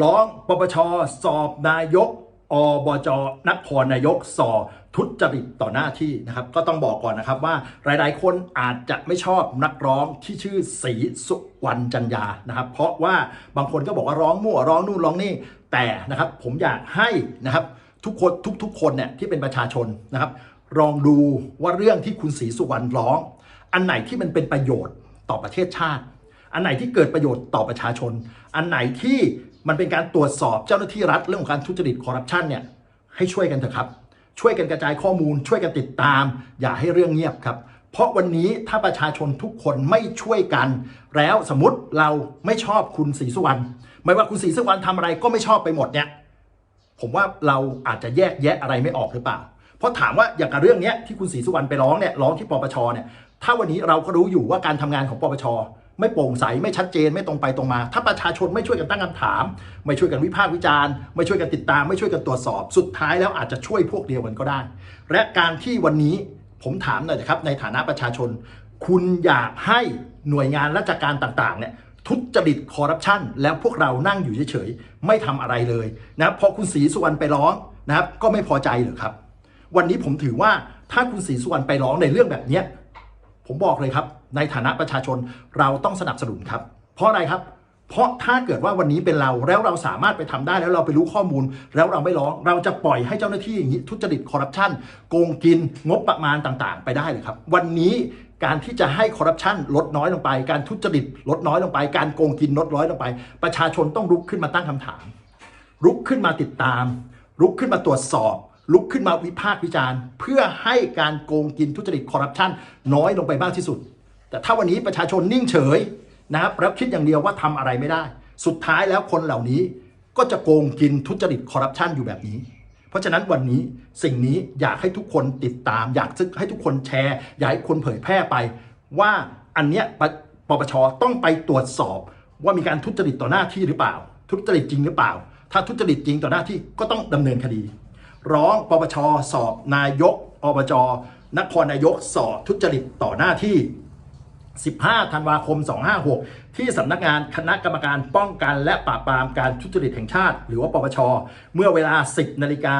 ร้องปปชสอบนายกอบจนครนายกสอทุจริตต่อหน้าที่นะครับ ก็ต้องบอกก่อนนะครับว่าหลาย ๆ คนอาจจะไม่ชอบนักร้องที่ชื่อศรีสุวรรณจันยานะครับ เพราะว่าบางคนก็บอกว่าร้องมั่วร้องนู่นร้องนี่แต่นะครับผมอยากให้นะครับทุกคนทุก ๆ คนเนี่ยที่เป็นประชาชนนะครับลองดูว่าเรื่องที่คุณศรีสุวรรณร้อง อันไหนที่มันเป็นประโยชน์ต่อประเทศชาติ อันไหนที่เกิดประโยชน์ต่อประชาชน อันไหนที่มันเป็นการตรวจสอบเจ้าหน้าที่รัฐเรื่องของการทุจริตคอร์รัปชันเนี่ยให้ช่วยกันเถอะครับ ช่วยกันกระจายข้อมูล ช่วยกันติดตาม อย่าให้เรื่องเงียบครับ เพราะวันนี้ถ้าประชาชนทุกคนไม่ช่วยกัน แล้วสมมติเราไม่ชอบคุณศรีสุวรรณไม่ว่าคุณศรีสุวรรณทำอะไรก็ไม่ชอบไปหมดเนี่ยผมว่าเราอาจจะแยกแยะอะไรไม่ออกหรือเปล่า เพราะถามว่าอย่างกับเรื่องนี้ที่คุณศรีสุวรรณไปร้องเนี่ยร้องที่ปปชเนี่ยถ้าวันนี้เราก็รู้อยู่ว่าการทำงานของปปช ไม่โปร่งใสไม่ชัดเจนไม่ตรงไปตรงมา ถ้าประชาชนไม่ช่วยกันตั้งคำถาม ไม่ช่วยกันวิพากษ์วิจารณ์ ไม่ช่วยกันติดตาม ไม่ช่วยกันตรวจสอบ สุดท้ายแล้วอาจจะช่วยพวกเดียวกันก็ได้ และการที่วันนี้ผมถามหน่อยนะครับในฐานะประชาชน คุณอยากให้หน่วยงานราชการต่างๆเนี่ยทุจริตคอร์รัปชันแล้วพวกเรานั่งอยู่เฉยๆไม่ทำอะไรเลยนะครับพอคุณศรีสุวรรณไปร้องนะครับก็ไม่พอใจหรือครับ วันนี้ผมถือว่าถ้าคุณศรีสุวรรณไปร้องในเรื่องแบบเนี้ผมบอกเลยครับ ในฐานะประชาชนเราต้องสนับสนุนครับ เพราะอะไรครับ เพราะถ้าเกิดว่าวันนี้เป็นเราแล้วเราสามารถไปทำได้แล้วเราไปรู้ข้อมูล แล้วเราไม่ร้องเราจะปล่อยให้เจ้าหน้าที่อย่างนี้ทุจริตคอร์รัปชันโกงกินงบประมาณต่างๆ ไปได้เลยครับ วันนี้การที่จะให้คอร์รัปชันลดน้อยลงไป การทุจริตลดน้อยลงไป การโกงกินลดน้อยลงไป ประชาชนต้องลุกขึ้นมาตั้งคำถาม ลุกขึ้นมาติดตาม ลุกขึ้นมาตรวจสอบลุกขึ้นมาวิพากษ์วิจารณ์ เพื่อให้การโกงกินทุจริตคอร์รัปชันน้อยลงไปมากที่สุด แต่ถ้าวันนี้ประชาชนนิ่งเฉยนะครับแล้วคิดอย่างเดียวว่าทำอะไรไม่ได้ สุดท้ายแล้วคนเหล่านี้ก็จะโกงกินทุจริตคอร์รัปชันอยู่แบบนี้ เพราะฉะนั้นวันนี้สิ่งนี้อยากให้ทุกคนติดตาม อยากให้ทุกคนแชร์ อยากให้คนเผยแพร่ไป ว่าอันเนี้ยปปปชต้องไปตรวจสอบ ว่ามีการทุจริตต่อหน้าที่หรือเปล่า ทุจริตจริงหรือเปล่า ถ้าทุจริตจริงต่อหน้าที่ก็ต้องดำเนินคดี ร้องปปชสอบนายกอบจนครนายกสอบทุจริตต่อหน้าที่ 15 ธันวาคม 256 ที่สำนักงานคณะกรรมการป้องกันและปราบปรามการทุจริตแห่งชาติ หรือว่าปปช เมื่อเวลา 10 นาฬิกา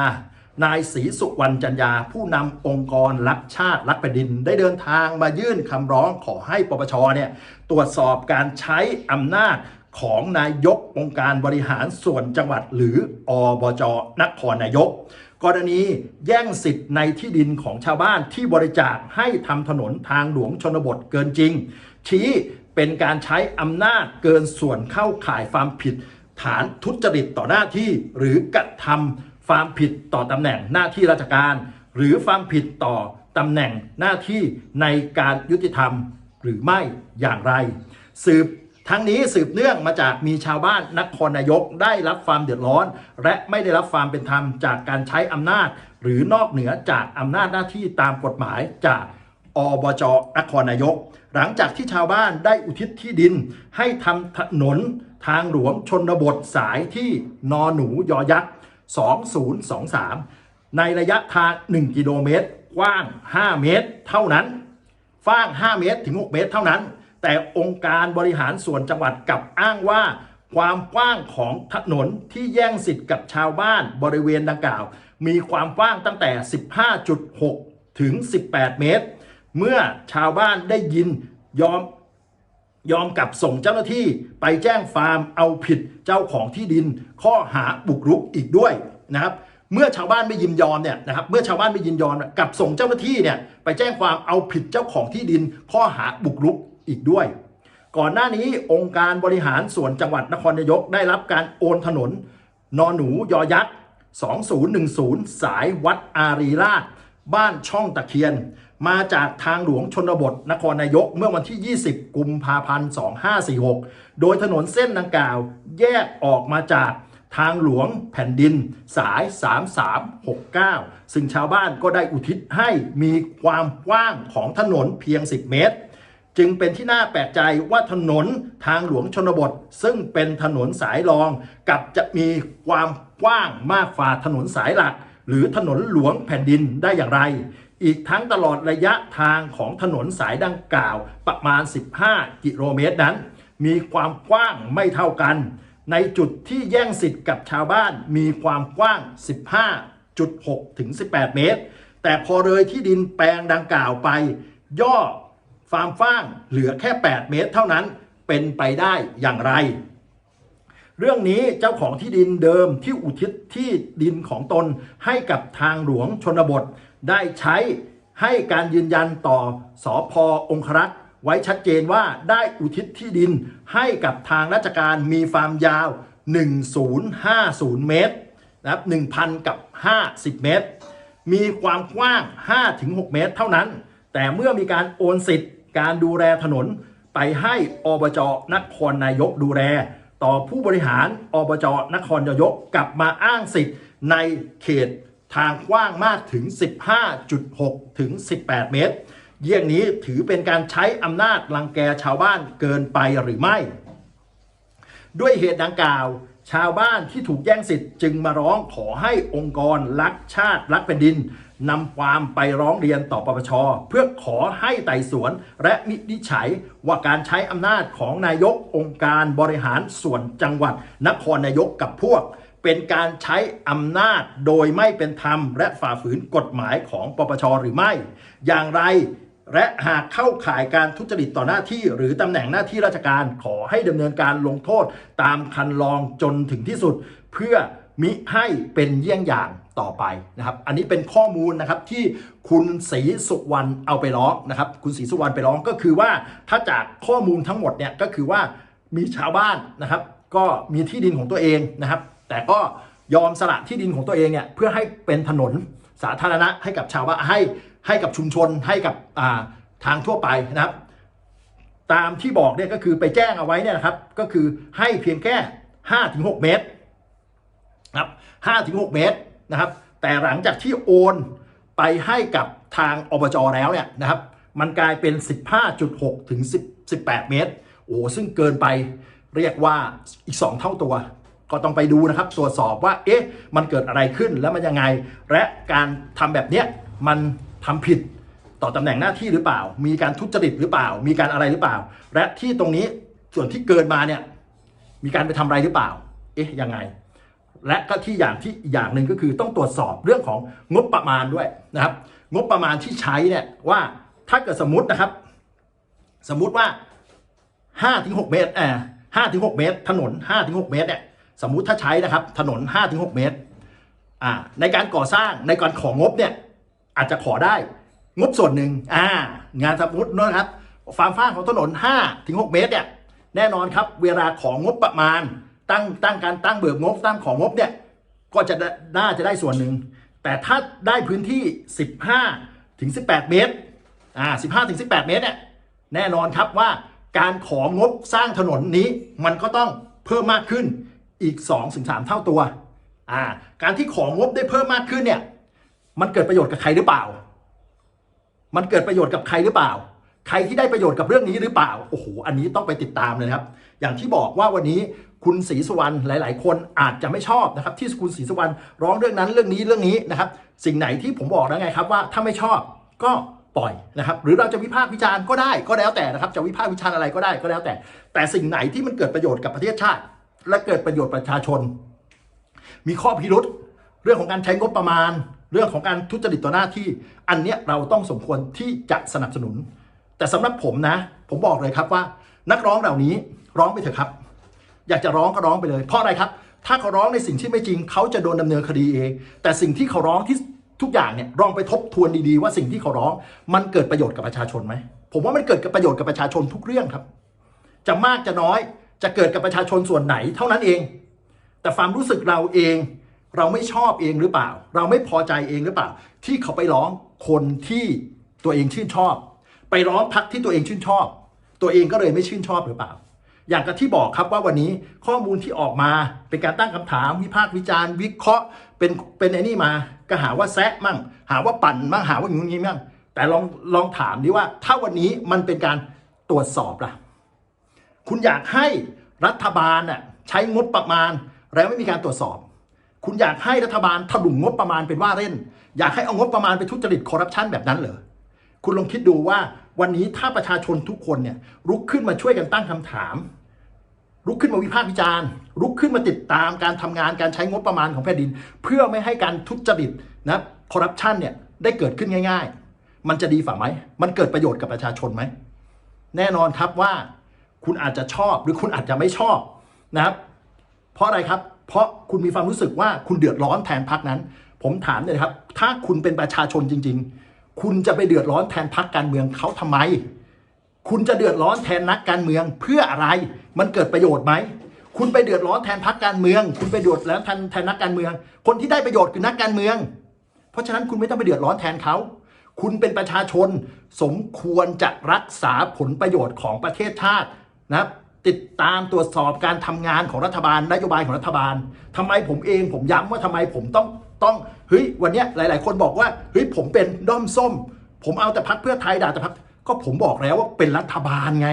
นายศรีสุวรรณจันยา ผู้นำองค์กรรักชาติรักแผ่นดิน ได้เดินทางมายื่นคำร้องขอให้ปปชเนี่ยตรวจสอบการใช้อำนาจ ของนายกองค์การบริหารส่วนจังหวัดหรืออบจนครนายก กรณีแย่งสิทธิ์ในที่ดินของชาวบ้านที่บริจาคให้ทำถนนทางหลวงชนบทเกินจริง ชี้เป็นการใช้อำนาจเกินส่วนเข้าข่ายความผิด ฐานทุจริตต่อหน้าที่ หรือกระทำความผิดต่อตำแหน่งหน้าที่ราชการ หรือความผิดต่อตำแหน่งหน้าที่ในการยุติธรรมหรือไม่อย่างไร สืบ ทั้งนี้สืบเนื่องมาจากมีชาวบ้านนครนายกได้รับความเดือดร้อน และไม่ได้รับความเป็นธรรมจากการใช้อำนาจ หรือนอกเหนือจากอำนาจหน้าที่ตามกฎหมายจากอบจนครนายก หลังจากที่ชาวบ้านได้อุทิศที่ดิน ให้ทำถนนทางหลวงชนบทสายที่นอหนูยอยักษ์ 2023 ในระยะทาง 1 กิโลเมตร กว้าง 5 เมตร เท่านั้นฟ้าง 5 เมตรถึง 6 เมตร เท่านั้น แต่องค์การบริหารส่วนจังหวัดกลับอ้างว่า ความกว้างของถนนที่แย่งสิทธิ์กับชาวบ้านบริเวณดังกล่าว มีความกว้างตั้งแต่ 15.6 ถึง 18 เมตร เมื่อชาวบ้านได้ยินยอมยอมกับส่งเจ้าหน้าที่ไปแจ้งฟาร์มเอาผิดเจ้าของที่ดิน ข้อหาบุกรุกอีกด้วยนะครับเมื่อชาวบ้านไม่ยินยอมเนี่ยนะครับเมื่อชาวบ้านไม่ยินยอมกับส่งเจ้าหน้าที่เนี่ยไปแจ้งความเอาผิดเจ้าของที่ดิน ข้อหาบุกรุก อีกด้วย ก่อนหน้านี้องค์การบริหารส่วนจังหวัดนครนายกได้รับการโอนถนน นอนหนูยอยักษ์ 2010 สายวัดอารีราช บ้านช่องตะเคียน มาจากทางหลวงชนบทนครนายกเมื่อวันที่ 20 กุมภาพันธ์ 2546 โดยถนนเส้นดังกล่าวแยกออกมาจากทางหลวงแผ่นดินสาย 3369 ซึ่งชาวบ้านก็ได้อุทิศให้มีความกว้างของถนนเพียง 10 เมตร จึงเป็นที่น่าแปลกใจว่าถนนทางหลวงชนบท ซึ่งเป็นถนนสายรองกับจะมีความกว้างมากฝ่าถนนสายหลัก หรือถนนหลวงแผ่นดินได้อย่างไร อีกทั้งตลอดระยะทางของถนนสายดังกล่าวประมาณ 15 กิโลเมตรนั้น มีความกว้างไม่เท่ากัน ในจุดที่แย่งสิทธิ์กับชาวบ้านมีความกว้าง 15.6 ถึง 18 เมตร แต่พอเลยที่ดินแปลงดังกล่าวไป ย่อ ฟาร์มฟ้างเหลือแค่ 8 เมตร เท่านั้นเป็นไปได้อย่างไร เรื่องนี้เจ้าของที่ดินเดิมที่อุทิศที่ดินของตนให้กับทางหลวงชนบท ได้ใช้ให้การยืนยันต่อสอพอองครักษ์ไว้ชัดเจนว่าได้อุทิศที่ดินให้กับทางราชการมีฟาร์มยาว 1050 เมตรนะครับ1,000 กับ 50 เมตร มีความกว้าง 5-6 เมตรเท่านั้น แต่เมื่อมีการโอนสิทธิ์ การดูแลถนนไปให้อบจนครนายกดูแล ต่อผู้บริหารอบจนครนายกกลับมาอ้างสิทธิ์ในเขตทางกว้างมากถึง 15.6 ถึง 18 เมตร เยี่ยงนี้ถือเป็นการใช้อำนาจรังแกชาวบ้านเกินไปหรือไม่ ด้วยเหตุดังกล่าว ชาวบ้านที่ถูกแย่งสิทธิ์จึงมาร้องขอให้องค์กรรักชาติรักแผ่นดิน นำความไปร้องเรียนต่อปปช เพื่อขอให้ไต่สวน และวินิฉัยว่าการใช้อำนาจของนายกองค์การบริหารส่วนจังหวัด นครนายกกับพวก เป็นการใช้อำนาจโดยไม่เป็นธรรม และฝ่าฝืนกฎหมายของปปชหรือไม่ อย่างไรและหากเข้าข่ายการทุจริตต่อหน้าที่ หรือตำแหน่งหน้าที่ราชการขอให้ดำเนินการลงโทษตามคันลองจนถึงที่สุด เพื่อมิให้เป็นเยี่ยงอย่าง ต่อไปนะครับ อันนี้เป็นข้อมูลนะครับที่คุณศรีสุวรรณเอาไปร้องนะครับ คุณศรีสุวรรณไปร้องก็คือว่าถ้าจากข้อมูลทั้งหมดเนี่ยก็คือว่ามีชาวบ้านนะครับ ก็มีที่ดินของตัวเองนะครับ แต่ก็ยอมสละที่ดินของตัวเองเนี่ยเพื่อให้เป็นถนนสาธารณะให้กับชาวบ้านให้ให้กับชุมชนให้กับาทางทั่วไปนะครับ ตามที่บอกเนี่ยก็คือไปแจ้งเอาไว้เนี่ยนะครับ ก็คือให้เพียงแค่5-6 เมตรครับ5-6 เมตร นะครับ แต่หลังจากที่โอนไปให้กับทางอบจแล้วเนี่ยนะครับ มันกลายเป็น 15.6 ถึง 10 18 เมตร โอ้ซึ่งเกินไปเรียกว่าอีก 2 เท่าตัว ก็ต้องไปดูนะครับ ตรวจสอบว่า เอ๊ะ มันเกิดอะไรขึ้นแล้วมันยังไง และการทำแบบเนี้ยมันทำผิดต่อตำแหน่งหน้าที่หรือเปล่า มีการทุจริตหรือเปล่า มีการอะไรหรือเปล่า และที่ตรงนี้ส่วนที่เกินมาเนี่ย มีการไปทำอะไรหรือเปล่า เอ๊ะ ยังไง และก็ที่อย่างที่อย่างหนึ่งก็คือต้องตรวจสอบเรื่องของงบประมาณด้วยนะครับ งบประมาณที่ใช้เนี่ยว่าถ้าเกิดสมมตินะครับ สมมุติว่า5ถึง6เมตรอ่า5ถึง6เมตร ถนน5ถึง6เมตรเนี่ยสมมุติถ้าใช้นะครับ ถนน5ถึง6เมตรอ่าในการก่อสร้างในการของงบเนี่ยอาจจะขอได้งบส่วนหนึ่งอ่างานสมมตินะครับฟาร์มฟ้างของถนน5ถึง6เมตรเนี่ยแน่นอนครับเวลาของงบประมาณ ตั้งตั้งการตั้งเบิกงบตั้งของงบเนี่ยก็จะได้น่าจะได้ส่วนหนึ่ง แต่ถ้าได้พื้นที่ 15ถึง18 เมตรอ่า15ถึง18 เมตรเนี่ยแน่นอนครับว่าการของงบสร้างถนนนี้มันก็ต้องเพิ่มมากขึ้นอีก 2-3ถึงเท่าตัวอ่าการที่ของงบได้เพิ่มมากขึ้นเนี่ยมันเกิดประโยชน์กับใครหรือเปล่า มันเกิดประโยชน์กับใครหรือเปล่า ใครที่ได้ประโยชน์กับเรื่องนี้หรือเปล่า โอ้โห อันนี้ต้องไปติดตามเลยครับ อย่างที่บอกว่าวันนี้คุณศรีสุวรรณหลาย ๆ คนอาจจะไม่ชอบนะครับที่คุณศรีสุวรรณร้องเรื่องนั้นเรื่องนี้เรื่องนี้นะครับ สิ่งไหนที่ผมบอกแล้วไงครับว่าถ้าไม่ชอบก็ปล่อยนะครับ หรือเราจะวิพากษ์วิจารณ์ก็ได้ก็แล้วแต่นะครับ จะวิพากษ์วิจารณ์อะไรก็ได้ก็แล้วแต่ แต่สิ่งไหนที่มันเกิดประโยชน์กับประเทศชาติ และเกิดประโยชน์ประชาชน มีข้อพิรุษเรื่องของการใช้งบประมาณ เรื่องของการทุจริตต่อหน้าที่ อันเนี้ยเราต้องสมควรที่จะสนับสนุน แต่สำหรับผมนะ ผมบอกเลยครับว่า นักร้องเหล่านี้ ร้องไปเถอะครับ อยากจะร้องก็ร้องไปเลย เพราะอะไรครับ ถ้าเขาร้องในสิ่งที่ไม่จริง เขาจะโดนดำเนินคดีเอง แต่สิ่งที่เขาร้องที่ทุกอย่างเนี่ยลองไปทบทวนดีๆ ว่าสิ่งที่เขาร้อง มันเกิดประโยชน์กับประชาชนไหมผมว่ามันเกิดกับประโยชน์กับประชาชนทุกเรื่องครับ จะมากจะน้อยจะเกิดกับประชาชนส่วนไหนเท่านั้นเอง แต่ความรู้สึกเราเอง เราไม่ชอบเองหรือเปล่า เราไม่พอใจเองหรือเปล่า ที่เขาไปร้องคนที่ตัวเองชื่นชอบ ไปร้องพักที่ตัวเองชื่นชอบ ตัวเองก็เลยไม่ชื่นชอบหรือเปล่า อย่างกับที่บอกครับว่าวันนี้ข้อมูลที่ออกมาเป็นการตั้งคำถามวิพากษ์วิจารณ์ วิเคราะห์ เป็นเป็นไอ้นี่มา ก็หาว่าแซะมั่ง หาว่าปั่นมั่งหาว่าอย่างนี้มั่งแต่ลองลองถามดิว่า ถ้าวันนี้มันเป็นการตรวจสอบล่ะ คุณอยากให้รัฐบาลน่ะใช้งบประมาณ แล้วไม่มีการตรวจสอบ คุณอยากให้รัฐบาลถลุงงบประมาณเป็นว่าเล่น อยากให้เอางบประมาณไปทุจริตคอร์รัปชันแบบนั้นเหรอ คุณลองคิดดูว่าวันนี้ถ้าประชาชนทุกคนเนี่ยลุกขึ้นมาช่วยกันตั้งคำถามลุกขึ้นมาวิพากษ์วิจารณ์ลุกขึ้นมาติดตามการทำงานการใช้งบประมาณของแผ่นดิน เพื่อไม่ให้การทุจริตนะคอร์รัปชันเนี่ยได้เกิดขึ้นง่าย ๆ มันจะดีฝ่าไหม มันเกิดประโยชน์กับประชาชนไหม แน่นอนครับว่าคุณอาจจะชอบหรือคุณอาจจะไม่ชอบนะครับ เพราะอะไรครับ เพราะคุณมีความรู้สึกว่าคุณเดือดร้อนแทนพักนั้น ผมถามเลยครับ ถ้าคุณเป็นประชาชนจริง ๆ คุณจะไปเดือดร้อนแทนพักการเมืองเขาทำไม คุณจะเดือดร้อนแทนนักการเมืองเพื่ออะไร มันเกิดประโยชน์ไหม คุณไปเดือดร้อนแทนพักการเมือง คุณไปเดือดร้อนแทนแทนนักการเมือง คนที่ได้ประโยชน์คือนักการเมือง เพราะฉะนั้นคุณไม่ต้องไปเดือดร้อนแทนเขา คุณเป็นประชาชน สมควรจะรักษาผลประโยชน์ของประเทศชาตินะติดตามตรวจสอบการทำงานของรัฐบาลนโยบายของรัฐบาลทำไมผมเองผมย้ำว่าทำไมผมต้อง ต้องเฮ้ยวันนี้หลาย ๆ คนบอกว่าเฮ้ยผมเป็นด้อมส้ม ผมเอาแต่พักเพื่อไทยด่าแต่พักก็ผมบอกแล้วว่าเป็นรัฐบาลไง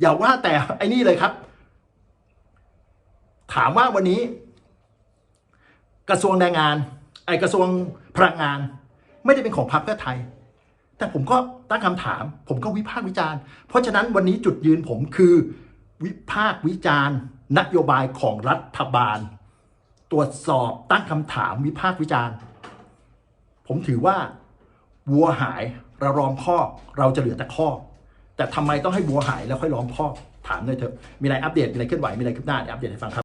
อย่าว่าแต่ไอ้นี่เลยครับ ถามว่าวันนี้ กระทรวงแรงงาน ไอกระทรวงพลังงาน ไม่ได้เป็นของพรรคเพื่อไทย แต่ผมก็ตั้งคำถาม ผมก็วิพากษ์วิจารณ์ เพราะฉะนั้นวันนี้จุดยืนผมคือ วิพากษ์วิจารณ์ นโยบายของรัฐบาล ตรวจสอบตั้งคำถามวิพากษ์วิจารณ์ ผมถือว่าวัวหายเราล้อมคอกเราจะเหลือแต่คอกแต่ทำไมต้องให้วัวหายแล้วค่อยล้อมคอกถามหน่อยเถอะมีอะไรอัปเดตมีอะไรเคลื่อนไหวมีอะไรคืบหน้าเดี๋ยวอัปเดตให้ฟังครับ